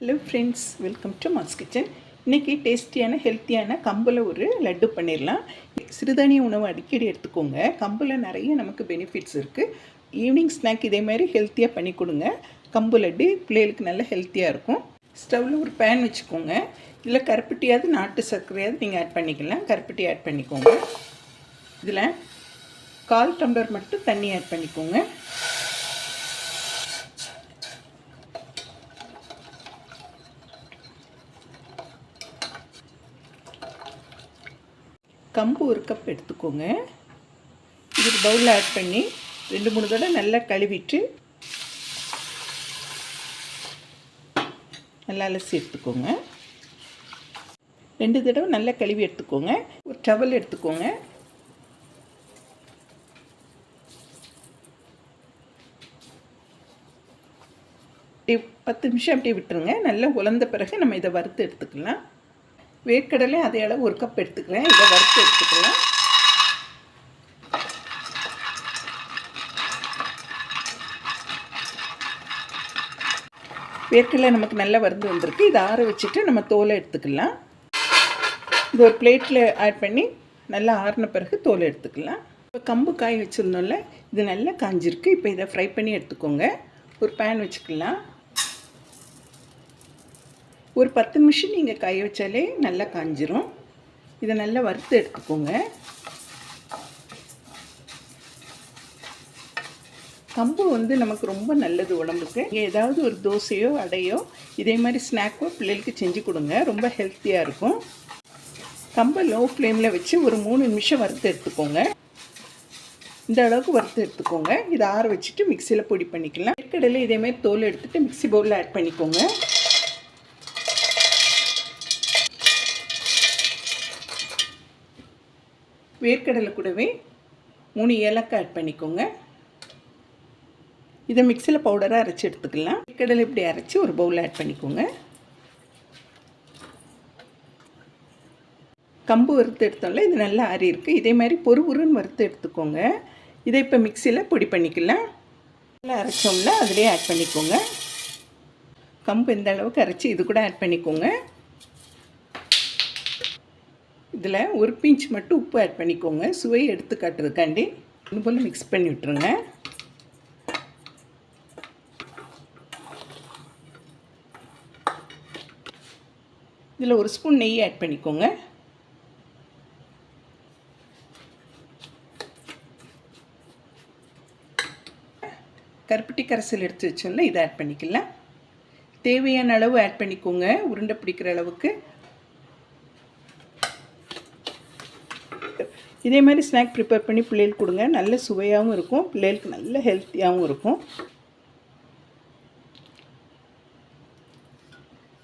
Hello friends welcome to mass kitchen இன்றைக்கி டேஸ்டியான ஹெல்த்தியான கம்பில் ஒரு லட்டு பண்ணிடலாம் சிறுதானிய உணவு அடிக்கடி எடுத்துக்கோங்க. கம்பில் நிறைய நமக்கு பெனிஃபிட்ஸ் இருக்குது ஈவினிங் ஸ்நாக் இதே மாதிரி ஹெல்த்தியாக பண்ணி கொடுங்க. கம்பு லட்டு பிள்ளைகளுக்கு நல்ல ஹெல்த்தியாக இருக்கும். ஸ்டவ்வில் ஒரு பேன் வச்சுக்கோங்க. இதில் கருப்பட்டியாவது நாட்டு சர்க்கரையாவது நீங்கள் ஆட் பண்ணிக்கலாம். கருப்பட்டி ஆட் பண்ணிக்கோங்க. இதில் கால் டம்ளர் மட்டும் தண்ணி ஆட் பண்ணிக்கோங்க. கம்பு ஒரு கப் எடுத்துக்கோங்க. இது பவுலில் ஆட் பண்ணி ரெண்டு மூணு தடவை நல்லா கழுவிட்டு நல்லா அலசி எடுத்துக்கோங்க. ரெண்டு தடவை நல்லா கழுவி எடுத்துக்கோங்க. ஒரு டவல் எடுத்துக்கோங்க. அப்படியே பத்து நிமிஷம் அப்படியே விட்டுருங்க. நல்லா உலர்ந்த பிறகு நம்ம இதை வறுத்து எடுத்துக்கலாம். வேர்க்கடலை அதே அளவு ஒரு கப் எடுத்துக்கிறேன். இதை வறுத்து எடுத்துக்கலாம். வேர்க்கடலை நமக்கு நல்லா வறுந்து வந்திருக்கு. இதை ஆற வச்சுட்டு நம்ம தோலை எடுத்துக்கலாம். இது ஒரு பிளேட்டில் ஆட் பண்ணி நல்லா ஆறின பிறகு தோலை எடுத்துக்கலாம். இப்போ கம்பு காய் வச்சுருந்தோம்ல இது நல்லா காஞ்சிருக்கு. இப்போ இதை ஃப்ரை பண்ணி எடுத்துக்கோங்க. ஒரு பேன் வச்சுக்கலாம். ஒரு பத்து நிமிஷம் நீங்கள் காய வச்சாலே நல்லா காஞ்சிரும். இதை நல்லா வறுத்து எடுத்துக்கோங்க. கம்பு வந்து நமக்கு ரொம்ப நல்லது உடம்புக்கு. ஏதாவது ஒரு தோசையோ அடையோ இதே மாதிரி ஸ்நாக்கோ பிள்ளைகளுக்கு செஞ்சு கொடுங்க. ரொம்ப ஹெல்த்தியாக இருக்கும். கம்பை லோ ஃப்ளேமில் வச்சு ஒரு மூணு நிமிஷம் வறுத்து எடுத்துக்கோங்க. இந்த அளவுக்கு வறுத்து எடுத்துக்கோங்க. இதை ஆற வச்சுட்டு மிக்சியில் பொடி பண்ணிக்கலாம். கடலை இதே மாதிரி தோல் எடுத்துகிட்டு மிக்சி பவுலில் ஆட் பண்ணிக்கோங்க. வேர்க்கடலை கூடவே மூணு ஏலக்காய் ஆட் பண்ணிக்கோங்க. இதை மிக்சியில் பவுடராக அரைச்சி எடுத்துக்கலாம். வேர்க்கடலை இப்படி அரைச்சி ஒரு பவுலில் ஆட் பண்ணிக்கோங்க. கம்பு வறுத்து எடுத்தோம்ல இது நல்லா ஆறி இருக்குது இதே மாதிரி பொறுபுருன்னு வறுத்து எடுத்துக்கோங்க. இதை இப்போ மிக்சியில் பொடி பண்ணிக்கலாம். நல்லா அரைச்சோம்னா அதிலே ஆட் பண்ணிக்கோங்க. கம்பு இந்த அளவுக்கு அரைச்சி இது கூட ஆட் பண்ணிக்கோங்க. இதில் ஒரு பிஞ்ச் மட்டும் உப்பு ஆட் பண்ணிக்கோங்க. சுவை எடுத்து காட்டுறதுக்காண்டி. இது போல் மிக்ஸ் பண்ணி விட்டுருங்க. இதில் ஒரு ஸ்பூன் நெய் ஆட் பண்ணிக்கோங்க. கருப்பட்டி கரைசல் எடுத்து வச்சோம்ல இதை ஆட் பண்ணிக்கலாம். தேவையான அளவு ஆட் பண்ணிக்கோங்க. உருண்டை பிடிக்கிற அளவுக்கு. இதே மாதிரி ஸ்நாக் ப்ரிப்பேர் பண்ணி பிள்ளைகளுக்கு கொடுங்க. நல்ல சுவையாகவும் இருக்கும். பிள்ளைகளுக்கு நல்ல ஹெல்த்தியாகவும் இருக்கும்.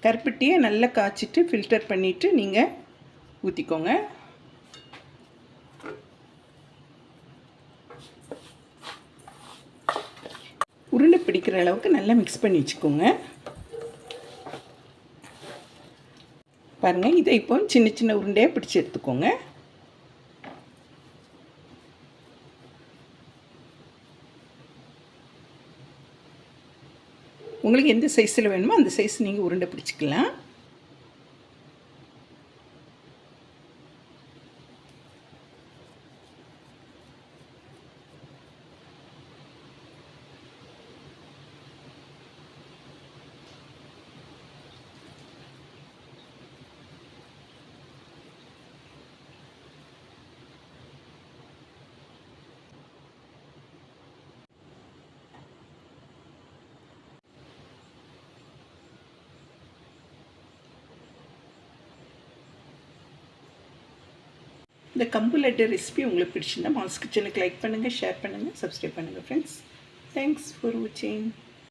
கருப்பட்டியை நல்லா காய்ச்சிட்டு ஃபில்டர் பண்ணிவிட்டு நீங்கள் ஊற்றிக்கோங்க உருண்டை பிடிக்கிற அளவுக்கு நல்லா மிக்ஸ் பண்ணி வச்சுக்கோங்க. பாருங்கள் இதை இப்போ சின்ன சின்ன உருண்டையாக பிடிச்சி எடுத்துக்கோங்க. உங்களுக்கு எந்த சைஸில் வேணுமோ அந்த சைஸ் நீங்கள் உருண்டை பிடிச்சிக்கலாம். இந்த கம்பு லட்டு ரெசிபி உங்களுக்கு பிடிச்சிருந்தா மாஸ் கிச்சனுக்கு லைக் பண்ணுங்கள் ஷேர் பண்ணுங்கள் சப்ஸ்கிரைப் பண்ணுங்கள் ஃப்ரெண்ட்ஸ் தேங்க்ஸ் ஃபார் வாட்சிங்